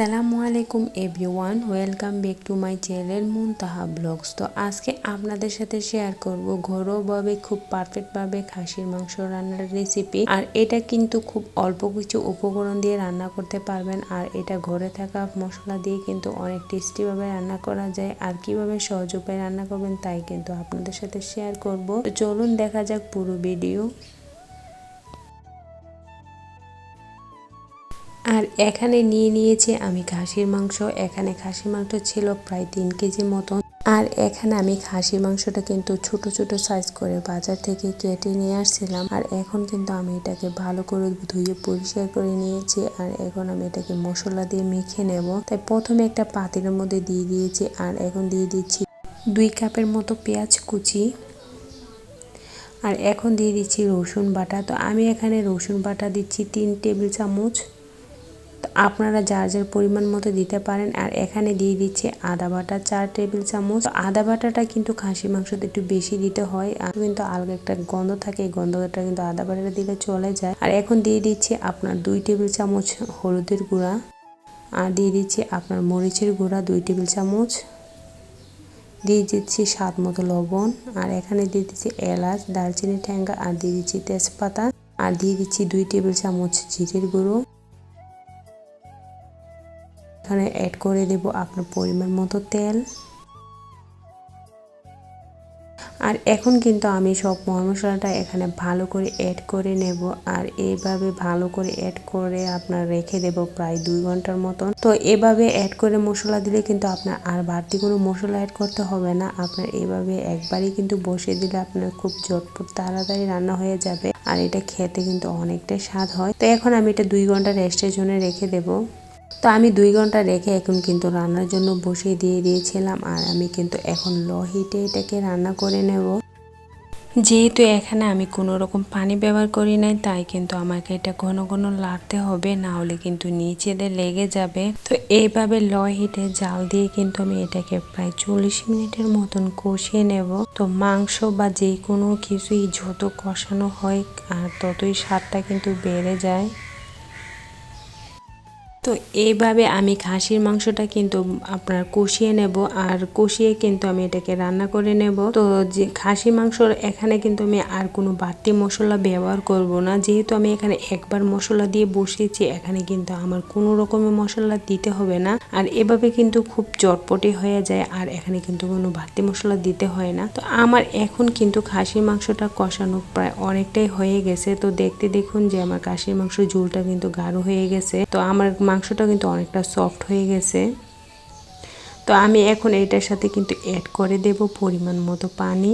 আসসালামু আলাইকুম everyone, welcome back to my channel Muntaha vlogs. তো আজকে আপনাদের সাথে শেয়ার করব ঘরোয়াভাবে খুব পারফেক্টভাবে খাসির মাংস রান্নার রেসিপি আর এটা কিন্তু খুব অল্প কিছু উপকরণ দিয়ে রান্না করতে পারবেন। আর এটা ঘরে থাকা মশলা দিয়ে কিন্তু অনেক টেস্টিভাবে রান্না করা যায়। আর কীভাবে সহজ উপায়ে রান্না করবেন তাই কিন্তু আপনাদের সাথে শেয়ার করব। চলুন দেখা যাক পুরো ভিডিও আর এখানে নিয়ে নিয়েছি আমি খাসির মাংস। এখানে খাসির মাংস ছিল প্রায় তিন কেজি মতন। আর এখানে আমি খাসির মাংসটা কিন্তু ছোট ছোট সাইজ করে বাজার থেকে কেটে নিয়ে আসছিলাম। আর এখন কিন্তু আমি এটাকে ভালো করে ধুয়ে পরিষ্কার করে নিয়েছি। আর এখন আমি এটাকে মশলা দিয়ে মেখে নেব। তাই প্রথমে একটা পাতিলের মধ্যে দিয়ে দিয়েছি। আর এখন দিয়ে দিচ্ছি দুই কাপের মতো পেঁয়াজ কুচি। আর এখন দিয়ে দিচ্ছি রসুন বাটা। তো আমি এখানে রসুন বাটা দিচ্ছি তিন টেবিল চামচ। আপনারা যার যার পরিমাণ মতো দিতে পারেন, আর এখানে দিয়ে দিচ্ছে আদা বাটা চার টেবিল চামচ। আদা বাটাটা কিন্তু খাসি মাংসতে একটু বেশি দিতে হয়, আর কিন্তু আলাদা একটা গন্ধ থাকে, এই গন্ধটা কিন্তু আদা বাটাটা দিলে চলে যায়। আর এখন দিয়ে দিচ্ছি আপনার দুই টেবিল চামচ হলুদের গুঁড়া, আর দিয়ে দিচ্ছি আপনার মরিচের গুঁড়া দুই টেবিল চামচ। দিয়ে দিচ্ছি স্বাদ মতো লবণ, আর এখানে দিয়ে দিচ্ছি এলাচ, দারচিনি ঠ্যাঙ্গা, আর দিয়ে দিচ্ছি তেজপাতা, আর দিয়ে দিচ্ছি দুই টেবিল চামচ জিরের গুঁড়ো। এখানে অ্যাড করে দেব আপনার পরিমাণ মতো তেল। আর এখন কিন্তু আমি সব মশলাটা এখানে ভালো করে অ্যাড করে নেব। আর এইভাবে ভালো করে অ্যাড করে আপনার রেখে দেব প্রায় দুই ঘণ্টার মতন। তো এভাবে অ্যাড করে মশলা দিলে কিন্তু আপনার আর বাড়তি কোনো মশলা অ্যাড করতে হবে না। আপনার এইভাবে একবারই কিন্তু বসিয়ে দিলে আপনার খুব চটপট তাড়াতাড়ি রান্না হয়ে যাবে। আর এটা খেতে কিন্তু অনেকটাই স্বাদ হয়। তো এখন আমি এটা দুই ঘণ্টা রেস্টের জন্য রেখে দেবো। তো আমি দুই ঘণ্টা রেখে এখন কিন্তু রান্নার জন্য বসিয়ে দিয়ে দিয়েছিলাম, আর আমি কিন্তু এখন লো হিটে এটাকে রান্না করে নেব। যেহেতু এখানে আমি কোনো রকম পানি ব্যবহার করি নাই, তাই কিন্তু আমাকে এটা ঘন ঘন লাড়তে হবে, না হলে কিন্তু নিচেতে লেগে যাবে। তো এইভাবে ল হিটে জাল দিয়ে কিন্তু আমি এটাকে প্রায় চল্লিশ মিনিটের মতন কষিয়ে নেব। তো মাংস বা যে কোনো কিছুই যত কষানো হয়, আর ততই স্বাদটা কিন্তু বেড়ে যায়। তো এইভাবে আমি খাসির মাংসটা কিন্তু আপনার কষিয়ে নেব আর কষিয়ে কিন্তু আমি এটাকে রান্না করে নেব। তো যে খাসি মাংস এখানে কিন্তু আমি আর কোনো বাড়তি মশলা ব্যবহার করব না। যেহেতু আমি এখানে একবার মশলা দিয়ে বসিয়েছি, এখানে কিন্তু আমার কোনো রকমের মশলা দিতে হবে না। আর এভাবে কিন্তু খুব চটপটে হয়ে যায় আর এখানে কিন্তু কোনো বাড়তি মশলা দিতে হয় না। তো আমার এখন কিন্তু খাসির মাংসটা কষানো প্রায় অনেকটাই হয়ে গেছে। তো দেখতে দেখুন যে আমার খাসির মাংস ঝোলটা কিন্তু গাঢ় হয়ে গেছে। তো আমার মাংসটা কিন্তু অনেকটা সফট হয়ে গেছে। তো আমি এখন এটার সাথে কিন্তু অ্যাড করে দেব পরিমাণ মতো পানি।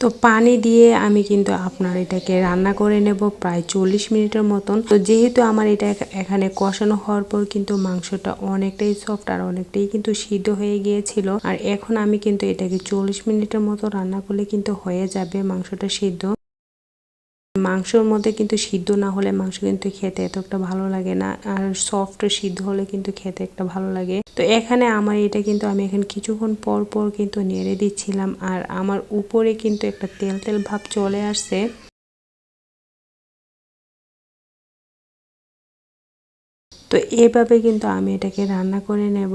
তো পানি দিয়ে আমি কিন্তু আপনার এটাকে রান্না করে নেব প্রায় চল্লিশ মিনিটের মতন। তো যেহেতু আমার এটা এখানে কষানো হওয়ার পর কিন্তু মাংসটা অনেকটাই সফট আর অনেকটাই কিন্তু সিদ্ধ হয়ে গিয়েছিল। আর এখন আমি কিন্তু এটাকে চল্লিশ মিনিটের মতো রান্না করলে কিন্তু হয়ে যাবে মাংসটা সিদ্ধ। মাংসর মধ্যে কিন্তু সিদ্ধ না হলে মাংস কিন্তু খেতে এত একটা ভালো লাগে না। আর সফট সিদ্ধ হলে কিন্তু খেতে একটা ভালো লাগে। তো এখানে আমার এটা কিন্তু আমি এখানে কিছুক্ষণ পর পর কিন্তু নেড়ে দিচ্ছিলাম। আর আমার উপরে কিন্তু একটা তেল তেল ভাব চলে আসছে। তো এভাবে কিন্তু আমি এটাকে রান্না করে নেব।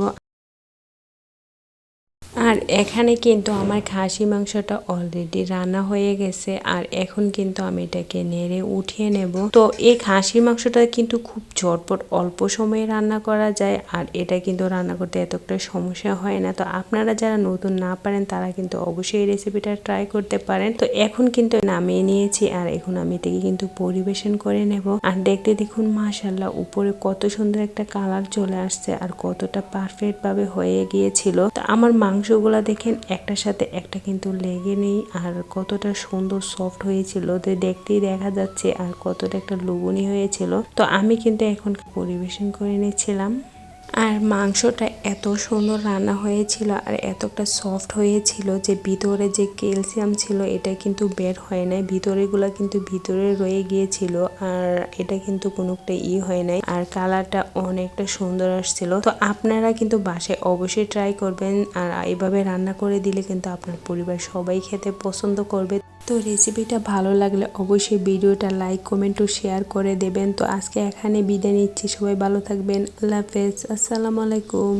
আর এখানে কিন্তু আমার খাসি মাংসটা অলরেডি রান্না হয়ে গেছে, আর এখন কিন্তু আমি এটাকে নেড়ে উঠিয়ে নেব। তো এই খাসির মাংসটা কিন্তু খুব ঝটপট অল্প সময়ে রান্না করা যায়, আর এটা কিন্তু রান্না করতে এতটা সমস্যা হয় না। তো আপনারা যারা নতুন না পারেন, তারা কিন্তু অবশ্যই এই রেসিপিটা ট্রাই করতে পারেন। তো এখন কিন্তু নামিয়ে নিয়েছি, আর এখন আমি এটাকে কিন্তু পরিবেশন করে নেব। আর দেখতে দেখুন মাশাল্লাহ উপরে কত সুন্দর একটা কালার চলে আসছে, আর কতটা পারফেক্ট ভাবে হয়ে গিয়েছিল। তো আমার মাংস মাংসগুলো দেখেন, একটার সাথে একটা কিন্তু লেগে নেই। আর কতটা সুন্দর সফট হয়েছিল, তো দেখতেই দেখা যাচ্ছে, আর কতটা একটা লুবনি হয়েছিল। তো আমি কিন্তু এখন পরিবেশন করে নিচ্ছিলাম। আর মাংসটা এত সুন্দর রান্না হয়েছিল আর এতটা সফট হয়েছিল যে ভিতরে যে ক্যালসিয়াম ছিল এটা কিন্তু বের হয় নাই। ভিতরেগুলো কিন্তু ভিতরে রয়ে গিয়েছিল আর এটা কিন্তু কোনোটা ই হয় নাই আর কালারটা অনেকটা সুন্দর আসছিল। তো আপনারা কিন্তু বাসায় অবশ্যই ট্রাই করবেন আর এভাবে রান্না করে দিলে কিন্তু আপনার পরিবার সবাই খেতে পছন্দ করবে। তো রেসিপিটা ভালো লাগলে অবশ্যই ভিডিওটা লাইক কমেন্ট ও শেয়ার করে দেবেন। তো আজকে এখানে বিদায় নিচ্ছি। সবাই ভালো থাকবেন। আল্লাহ হাফেজ। আসসালামু আলাইকুম।